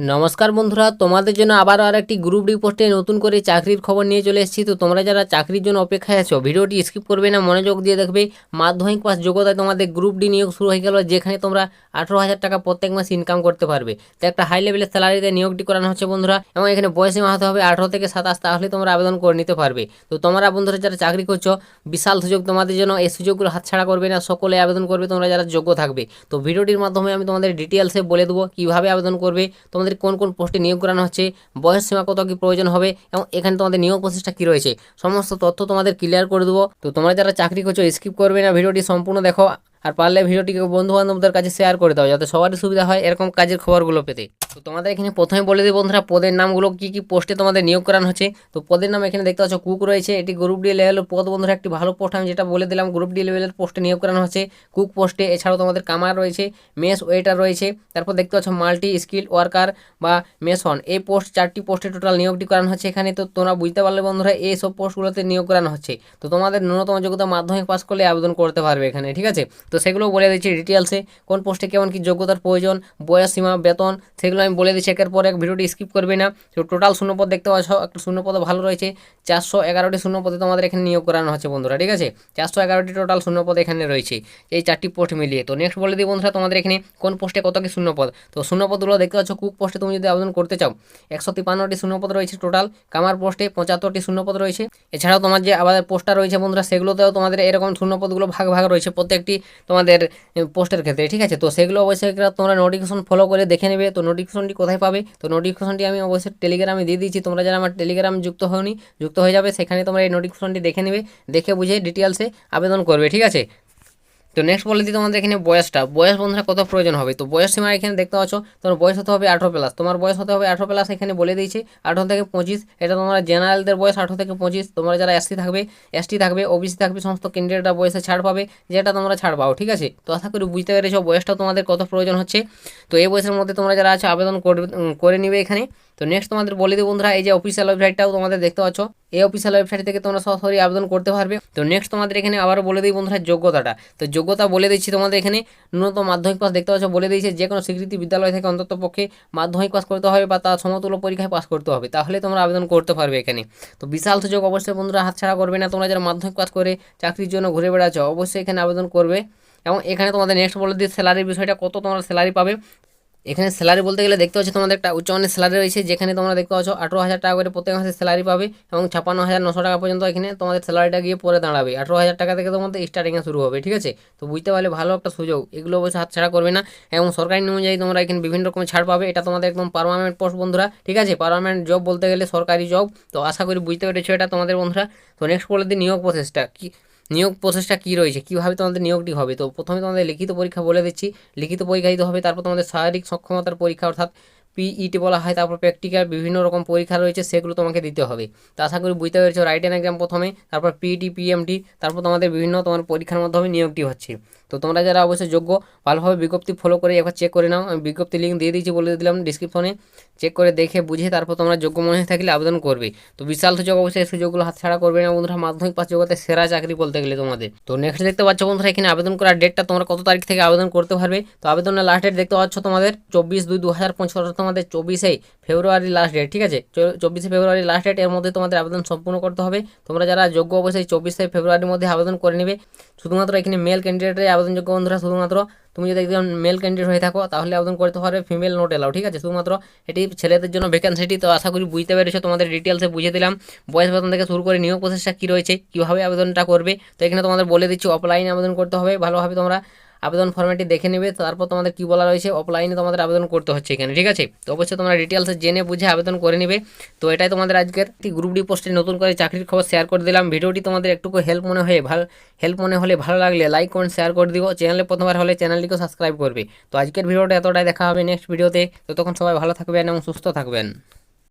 নমস্কার বন্ধুরা, তোমাদের জন্য আবারও আর একটি গ্রুপ ডি পোস্টে নতুন করে চাকরির খবর নিয়ে চলে এসেছি। তো তোমরা যারা চাকরির জন্য অপেক্ষায় আছো, ভিডিওটি স্কিপ করবে না, মনোযোগ দিয়ে দেখবে। মাধ্যমিক পাস যোগ্যতায় তোমাদের গ্রুপ ডি নিয়োগ শুরু হয়ে গেল, যেখানে তোমরা আঠেরো হাজার টাকা প্রত্যেক মাস ইনকাম করতে পারবে। তো একটা হাই লেভেলের স্যালারিতে নিয়োগটি করানো হচ্ছে বন্ধুরা, এবং এখানে বয়সীমা হতে হবে আঠারো থেকে সাতাশ, তাহলে তোমরা আবেদন করে নিতে পারবে। তো তোমরা বন্ধুরা যারা চাকরি করছ, বিশাল সুযোগ তোমাদের জন্য এই সুযোগগুলো হাতছাড়া করবে না, সকলে আবেদন করবে, তোমরা যারা যোগ্য থাকবে। তো ভিডিওটির মাধ্যমে আমি তোমাদের ডিটেলসে বলে দেবো কীভাবে আবেদন করবে। তোমাদের কোন কোন পোস্টে নিয়োগ করানো হচ্ছে, বয়স সীমা কত কি প্রয়োজন হবে, এবং এখানে তোমাদের নিয়োগ প্রসেসটা কী রয়েছে, সমস্ত তথ্য তোমাদের ক্লিয়ার করে দেবো। তো তোমরা যারা চাকরি করছ স্কিপ করবে না, ভিডিওটি সম্পূর্ণ দেখো। আর পারলে ভিডিওটিকে বন্ধু বান্ধবদের কাছে শেয়ার করে দাও, যাতে সবারই সুবিধা হয় এরকম কাজের খবরগুলো পেতে। তো তোমাদের এখানে প্রথমে বলে দিই বন্ধুরা, পদের নামগুলো কি কি পোস্টে তোমাদের নিয়োগ করানো হচ্ছে। তো পদের নাম এখানে দেখতে পাচ্ছ, কুক রয়েছে, এটি গ্রুপ ডি লেভেলের পদ বন্ধুরা, একটি ভালো পোস্ট আমি যেটা বলে দিলাম গ্রুপ ডি লেভেলের পোস্টে নিয়োগ করানো হচ্ছে। কুক পোস্টে এছাড়াও তোমাদের কামার রয়েছে মেস ওয়েটার রয়েছে, তারপর দেখতে পাচ্ছ মাল্টি স্কিল ওয়ার্কার বা মেসন এই পোস্ট চারটি পোস্টে টোটাল নিয়োগটি করানো হচ্ছে এখানে। তো তোমরা বুঝতে পারলে বন্ধুরা, এই সব পোস্টগুলোতে নিয়োগ করানো হচ্ছে। তো তোমাদের ন্যূনতম যোগ্যতা মাধ্যমিক পাস করলে আবেদন করতে পারবে এখানে, ঠিক আছে? তো সেগুলো বলে দিচ্ছি ডিটেলসে কোন পোস্টে কেমন কি যোগ্যতার প্রয়োজন, বয়স সীমা, বেতন, সেগুলো আমি বলে দিচ্ছি, একের পর এক ভিডিওটি স্কিপ করবে না। তো টোটাল শূন্যপদ দেখতে পাচ্ছ, একটা শূন্যপদ ভালো রয়েছে, চারশো এগারোটি শূন্যপদে তোমাদের এখানে নিয়োগ করানো হচ্ছে বন্ধুরা, ঠিক আছে? চারশো এগারোটি টোটাল শূন্যপদ এখানে রয়েছে, এই চারটি পোস্ট মিলিয়ে। তো নেক্সট বলে দিই বন্ধুরা তোমাদের এখানে কোন পোস্টে কত কি শূন্যপদ। তো শূন্যপদগুলো দেখতে পাচ্ছ, কুক পোস্টে তুমি যদি আবেদন করতে চাও, একশো তিপ্পান্নটি শূন্যপদ রয়েছে টোটাল কামার পোস্টে পঁচাত্তরটি শূন্যপদ রয়েছে। এছাড়াও তোমার যে আবার পোস্টটা রয়েছে বন্ধুরা, সেগুলোতেও তোমাদের এরকম শূন্যপদগুলো ভাগ ভাগ রয়েছে, প্রত্যেকটি তোমাদের পোস্টের ক্ষেত্রে, ঠিক আছে? তো সেগুলো অবশ্যই তোমরা নোটিফিকেশন ফলো করে দেখে নেবে। তো নোটিফিকেশনটি কোথায় পাবে? তো নোটিফিকেশনটি আমি অবশ্যই টেলিগ্রামে দিয়ে দিচ্ছি তোমরা যারা আমার টেলিগ্রাম যুক্ত হওনি, যুক্ত হয়ে যাবে, সেখানে তোমরা এই নোটিফিকেশনটি দেখে নেবে, দেখে বুঝে ডিটেলসে আবেদন করবে, ঠিক আছে? তো নেক্সট বলে দিই তোমাদের এখানে বয়সটা। বয়স বন্ধুরা কত প্রয়োজন হবে? তো বয়স সীমা এখানে দেখতে পাচ্ছ, তোমার বয়স হতে হবে আঠেরো প্লাস তোমার বয়স হতে হবে আঠেরো প্লাস এখানে বলে দিয়েছে, আঠেরো থেকে পঁচিশ। এটা তোমরা জেনারেলদের বয়স আঠেরো থেকে পঁচিশ। তোমরা যারা এসসি থাকবে এসটি থাকবে ওবিসি থাকবে, সমস্ত ক্যান্ডিডেটরা বয়সে ছাড় পাবে, যেটা তোমরা ছাড় পাও, ঠিক আছে? তো আশা করি বুঝতে পেরেছ বয়সটা তোমাদের কত প্রয়োজন হচ্ছে। তো এই বয়সের মধ্যে তোমরা যারা আছে, আবেদন করে নিবে এখানে। তো নেক্সট তোমাদের বলে দিই বন্ধুরা, এই যে অফিসিয়াল ওয়েবসাইটটাও তোমাদের দেখতে পাচ্ছ। এই অফিসিয়াল ওয়েবসাইট থেকে তোমরা সরাসরি আবেদন করতে পারবে। তো নেক্সট তোমাদের এখানে আবারও বলে দিই বন্ধুরা যোগ্যতাটা। তো যোগ্যতা বলে দিচ্ছি তোমাদের এখানে। ন্যূনতম মাধ্যমিক পাস দেখতে পাচ্ছ, বলে দিয়েছে যে কোনো স্বীকৃতি বিদ্যালয় থেকে অন্তত পক্ষে মাধ্যমিক পাস করতে হবে বা তার সমতুল্য পরীক্ষায় পাস করতে হবে। তাহলে তোমরা আবেদন করতে পারবে এখানে। তো বিশাল সুযোগ অবশ্যই বন্ধুরা হাতছাড়া করবে না। তোমরা যারা মাধ্যমিক পাস করে চাকরির জন্য ঘুরে বেড়াচ্ছ, অবশ্যই এখানে আবেদন করবে। এবং এখানে তোমাদের নেক্সট বলে দিই স্যালারির বিষয়টা কত তোমরা স্যালারি পাবে। এখানে স্যালারি বলতে গেলে দেখতে পাচ্ছ তোমাদের একটা উচ্চমানের স্যালারি রয়েছে, যেখানে তোমরা দেখতে পাচ্ছ আঠেরো হাজার টাকা করে প্রত্যেক মাসে স্যালারি পাবে এবং ছাপ্পান্ন হাজার নশো টাকা পর্যন্ত এখানে তোমাদের স্যালারিটা গিয়ে পরে দাঁড়াবে। আঠেরো হাজার টাকা থেকে তোমাদের স্টার্টিংয়ে শুরু হবে, ঠিক আছে? তো বুঝতে পারলে ভালো একটা সুযোগ, এগুলো অবশ্যই হাত ছাড়া করবে না এবং সরকারি অনুযায়ী তোমরা এখানে বিভিন্ন রকমের ছাড় পাবে, এটা তোমাদের একদম পারমানেন্ট পোস্ট বন্ধুরা, ঠিক আছে? পারমানেন্ট জব বলতে গেলে সরকারি জব তো আশা করি বুঝতে পেরেছ এটা তোমাদের বন্ধুরা। তো নেক্সট বলে দিই নিয়োগ প্রসেসটা কি নিয়োগ প্রসেসটা কী রয়েছে? কীভাবে তোমাদের নিয়োগটি হবে? তো প্রথমে তোমাদের লিখিত পরীক্ষা বলে দিচ্ছি। লিখিত পরীক্ষা দিতে হবে, তারপর তোমাদের শারীরিক সক্ষমতার পরীক্ষা, অর্থাৎ পিইটি বলা হয়, তারপর প্র্যাকটিক্যাল বিভিন্ন রকম পরীক্ষা রয়েছে, সেগুলো তোমাকে দিতে হবে। তো আশা করি বুঝতে পেরেছ রাইটেন এক্সাম প্রথমে, তারপর পিইটি পিএমটি তারপর তোমাদের বিভিন্ন তোমার পরীক্ষার মাধ্যমে নিয়োগটি হচ্ছে। তো তোমরা যারা অবশ্যই যোগ্য, ভালোভাবে বিজ্ঞপ্তি ফলো করে একবার চেক করে নাও। আমি বিজ্ঞপ্তি লিঙ্ক দিয়ে দিয়েছি, বলে দিলাম ডিসক্রিপশনে চেক করে দেখে বুঝে তারপর তোমরা যোগ্য মনে হয়ে থাকলে আবেদন করবে। তো বিশাল সুযোগ, অবশ্যই সুযোগগুলো হাতছাড়া করবে না বন্ধুরা। মাধ্যমিক পাস যোগ্যতা সেরা চাকরি বলতে গেলে তোমাদের। তো নেক্সট দেখতে পাচ্ছ বন্ধুরা, এখানে আবেদন করার ডেটটা তোমরা কত তারিখ থেকে আবেদন করতে পারবে? তো আবেদনের লাস্ট ডেট দেখতে পাচ্ছ তোমাদের, চব্বিশ দুই দু হাজার পঁচিশ তোমাদের চব্বিশেই ফেব্রুয়ারি লাস্ট ডেট ঠিক আছে? চব্বিশে ফেব্রুয়ারি লাস্ট ডেট এর মধ্যে তোমাদের আবেদন সম্পূর্ণ করতে হবে। তোমরা যারা যোগ্য অবশ্যই চব্বিশে ফেব্রুয়ারির মধ্যে আবেদন করে নেবে। শুধুমাত্র এখানে মেল ক্যান্ডিডেটের আবেদনযোগ্য বন্ধুরা, শুধুমাত্র তুমি যদি একজন মেল ক্যান্ডিডেট হয়ে থাকো, তাহলে আবেদন করতে পারবে ফিমেল নোট এলাও ঠিক আছে? শুধুমাত্র এটি ছেলেদের জন্য ভ্যাকেন্সিটি তো আশা করি বুঝতে পেরেছ, তোমাদের ডিটেলসে বুঝে দিলাম। বয়স বেতন থেকে শুরু করে নিয়োগ প্রসেসটা কী রয়েছে, কীভাবে আবেদনটা করবে, তো এখানে তোমাদের বলে দিচ্ছি অফলাইনে আবেদন করতে হবে, ভালোভাবে তোমরা আবেদন ফর্মেটটি দেখে নেবে, তারপর তোমাদের কী বলা রয়েছে অফলাইনে তোমাদের আবেদন করতে হচ্ছে এখানে, ঠিক আছে? তো অবশ্যই তোমরা ডিটেলসে জেনে বুঝে আবেদন করে নেবে। তো এটাই তোমাদের আজকের একটি গ্রুপ ডি পোস্টে নতুন করে চাকরির খবর শেয়ার করে দিলাম। ভিডিওটি তোমাদের একটুকু হেল্প মনে হয়ে ভালো হেল্প মনে হলে ভালো লাগলে লাইক কমেন্ট শেয়ার করে দিও। চ্যানেলে প্রথমবার হলে চ্যানেলটিকে সাবস্ক্রাইব করবে। তো আজকের ভিডিওটা এতটাই, দেখা হবে নেক্সট ভিডিওতে তো। তখন সবাই ভালো থাকবেন এবং সুস্থ থাকবেন।